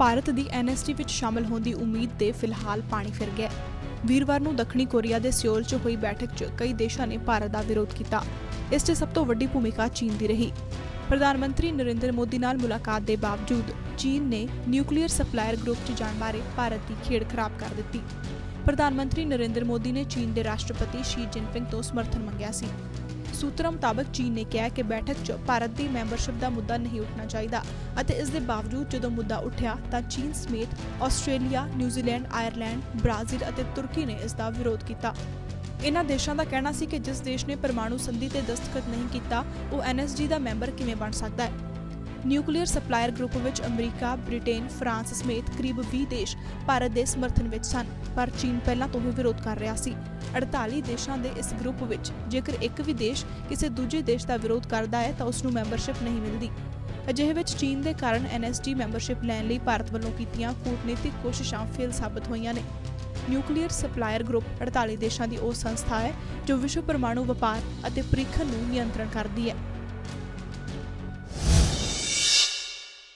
ਭਾਰਤ ਦੀ ਐਨਐਸਟੀ ਵਿੱਚ ਸ਼ਾਮਲ ਹੋਣ ਦੀ ਉਮੀਦ ਤੇ ਫਿਲਹਾਲ ਪਾਣੀ ਫਿਰ ਗਿਆ ਵੀਰਵਾਰ ਨੂੰ ਦੱਖਣੀ ਕੋਰੀਆ ਦੇ ਸਿਓਲ 'ਚ ਹੋਈ ਬੈਠਕ 'ਚ ਕਈ ਦੇਸ਼ਾਂ ਨੇ ਭਾਰਤ ਦਾ ਵਿਰੋਧ ਕੀਤਾ। ਇਸ 'ਚ ਸਭ ਤੋਂ ਵੱਡੀ ਭੂਮਿਕਾ ਚੀਨ ਦੀ ਰਹੀ। ਪ੍ਰਧਾਨ ਮੰਤਰੀ ਨਰਿੰਦਰ ਮੋਦੀ ਨਾਲ ਮੁਲਾਕਾਤ ਦੇ ਬਾਵਜੂਦ ਚੀਨ ਨੇ ਨਿਊਕਲੀਅਰ ਸਪਲਾਇਰ ਗਰੁੱਪ 'ਚ ਜਾਣ ਬਾਰੇ ਭਾਰਤ ਦੀ ਖੇਡ ਖਰਾਬ ਕਰ ਦਿੱਤੀ। ਪ੍ਰਧਾਨ ਮੰਤਰੀ ਨਰਿੰਦਰ ਮੋਦੀ ਨੇ ਚੀਨ ਦੇ ਰਾਸ਼ਟਰਪਤੀ ਸ਼ੀ ਜਿਨਪਿੰਗ ਤੋਂ ਸਮਰਥਨ ਮੰਗਿਆ ਸੀ। ਸੂਤਰਾਂ ਮੁਤਾਬਕ ਚੀਨ ਨੇ ਕਿਹਾ ਕਿ ਬੈਠਕ 'ਚ ਭਾਰਤ ਦੀ ਮੈਂਬਰਸ਼ਿਪ ਦਾ ਮੁੱਦਾ ਨਹੀਂ ਉੱਠਣਾ ਚਾਹੀਦਾ ਅਤੇ ਇਸ ਦੇ ਬਾਵਜੂਦ ਜਦੋਂ ਮੁੱਦਾ ਉੱਠਿਆ ਤਾਂ ਚੀਨ ਸਮੇਤ ਆਸਟ੍ਰੇਲੀਆ, ਨਿਊਜ਼ੀਲੈਂਡ, ਆਇਰਲੈਂਡ, ਬ੍ਰਾਜ਼ੀਲ ਅਤੇ ਤੁਰਕੀ ਨੇ ਇਸ ਦਾ ਵਿਰੋਧ ਕੀਤਾ। ਇਨ੍ਹਾਂ ਦੇਸ਼ਾਂ ਦਾ ਕਹਿਣਾ ਸੀ ਕਿ ਜਿਸ ਦੇਸ਼ ਨੇ ਪਰਮਾਣੂ ਸੰਧੀ ਤੇ ਦਸਤਖਤ ਨਹੀਂ ਕੀਤਾ, ਉਹ ਐਨਐਸਜੀ ਦਾ ਮੈਂਬਰ ਕਿਵੇਂ ਬਣ ਸਕਦਾ ਹੈ? ਨਿਊਕਲੀਅਰ ਸਪਲਾਇਰ ਗਰੁੱਪ ਵਿੱਚ ਅਮਰੀਕਾ, ਬ੍ਰਿਟੇਨ, ਫਰਾਂਸ ਸਮੇਤ ਕਰੀਬ 20 ਦੇਸ਼ ਭਾਰਤ ਦੇ ਸਮਰਥਨ ਵਿੱਚ ਸਨ ਪਰ ਚੀਨ ਪਹਿਲਾਂ ਤੋਂ ਹੀ ਵਿਰੋਧ ਕਰ ਰਿਹਾ ਸੀ। 48 ਦੇਸ਼ਾਂ ਦੇ ਇਸ ਗਰੁੱਪ ਵਿੱਚ ਜੇਕਰ ਇੱਕ ਵੀ ਦੇਸ਼ ਕਿਸੇ ਦੂਜੇ ਦੇਸ਼ ਦਾ ਵਿਰੋਧ ਕਰਦਾ ਹੈ ਤਾਂ ਉਸ ਨੂੰ ਮੈਂਬਰਸ਼ਿਪ ਨਹੀਂ ਮਿਲਦੀ। ਅਜਿਹੇ ਵਿੱਚ ਚੀਨ ਦੇ ਕਾਰਨ ਐਨਐਸਜੀ ਮੈਂਬਰਸ਼ਿਪ ਲੈਣ ਲਈ ਭਾਰਤ ਵੱਲੋਂ ਕੀਤੀਆਂ ਕੂਟਨੀਤਿਕ ਕੋਸ਼ਿਸ਼ਾਂ ਫੇਲ ਸਾਬਤ ਹੋਈਆਂ ਨੇ। ਨਿਊਕਲੀਅਰ ਸਪਲਾਇਰ ਗਰੁੱਪ 48 ਦੇਸ਼ਾਂ ਦੀ ਉਹ ਸੰਸਥਾ ਹੈ ਜੋ ਵਿਸ਼ਵ ਪਰਮਾਣੂ ਵਪਾਰ ਅਤੇ ਪ੍ਰੀਖਣ ਨੂੰ ਨਿਯੰਤਰਣ ਕਰਦੀ ਹੈ।